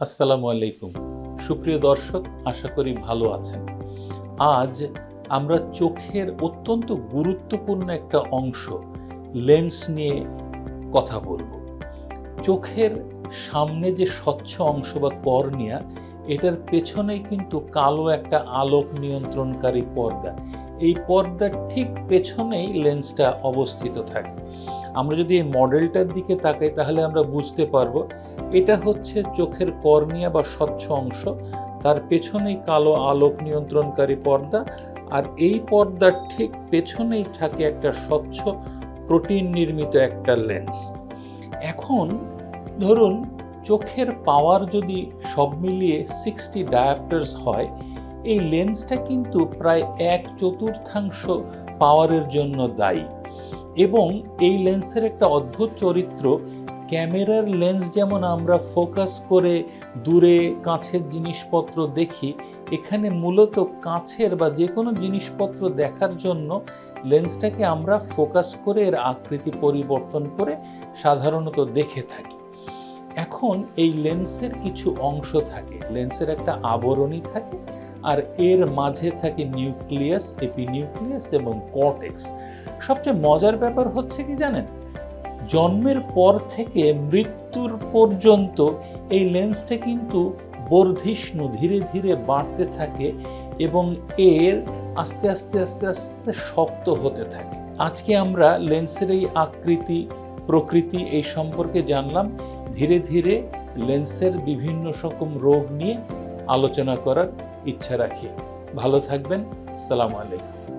আসসালামু আলাইকুম। সুপ্রিয় দর্শক, আশা করি ভালো আছেন। আজ আমরা চোখের অত্যন্ত গুরুত্বপূর্ণ একটা অংশ, লেন্স নিয়ে কথা বলব। চোখের সামনে যে স্বচ্ছ অংশ বা কর্নিয়া, এটার পেছনেই কিন্তু কালো একটা আলোক নিয়ন্ত্রণকারী পর্দা। এই পর্দার ঠিক পেছনেই লেন্সটা অবস্থিত থাকে। আমরা যদি এই মডেলটার দিকে তাকাই, তাহলে আমরা বুঝতে পারব এটা হচ্ছে চোখের কর্নিয়া বা স্বচ্ছ অংশ, তার পেছনেই কালো আলোক নিয়ন্ত্রণকারী পর্দা, আর এই পর্দার ঠিক পেছনেই থাকে একটা স্বচ্ছ প্রোটিন নির্মিত একটা লেন্স। এখন ধরুন, চোখের পাওয়ার যদি সব মিলিয়ে সিক্সটি ডায়াপ্টার্স হয় এই লেন্সটা কিন্তু প্রায় এক চতুর্থাংশ পাওয়ারের জন্য দায়ী। এবং এই লেন্সের একটা অদ্ভুত চরিত্র, ক্যামেরার লেন্স যেমন আমরা ফোকাস করে দূরে কাছের জিনিসপত্র দেখি, এখানে মূলত কাছের বা যে কোনো জিনিসপত্র দেখার জন্য লেন্সটাকে আমরা ফোকাস করে এর আকৃতি পরিবর্তন করে সাধারণত দেখে থাকি। এখন এই লেন্সের কিছু অংশ থাকে, লেন্সের একটা আবরণী থাকে আর এর মাঝে থাকে নিউক্লিয়াস, এপিনিউক্লিয়াস এবং কর্টেক্স। সবচেয়ে মজার ব্যাপার হচ্ছে কি জানেন? জন্মের পর থেকে মৃত্যুর পর্যন্ত এই লেন্সটা কিন্তু বর্ধিষ্ণু ধীরে ধীরে বাড়তে থাকে এবং এর আস্তে আস্তে আস্তে আস্তে শক্ত হতে থাকে। আজকে আমরা লেন্সের এই আকৃতি, প্রকৃতি এই সম্পর্কে জানলাম। ধীরে ধীরে লেন্সের বিভিন্ন রকম রোগ নিয়ে আলোচনা করার ইচ্ছা রাখি। ভালো থাকবেন। সালাম আলাইকুম।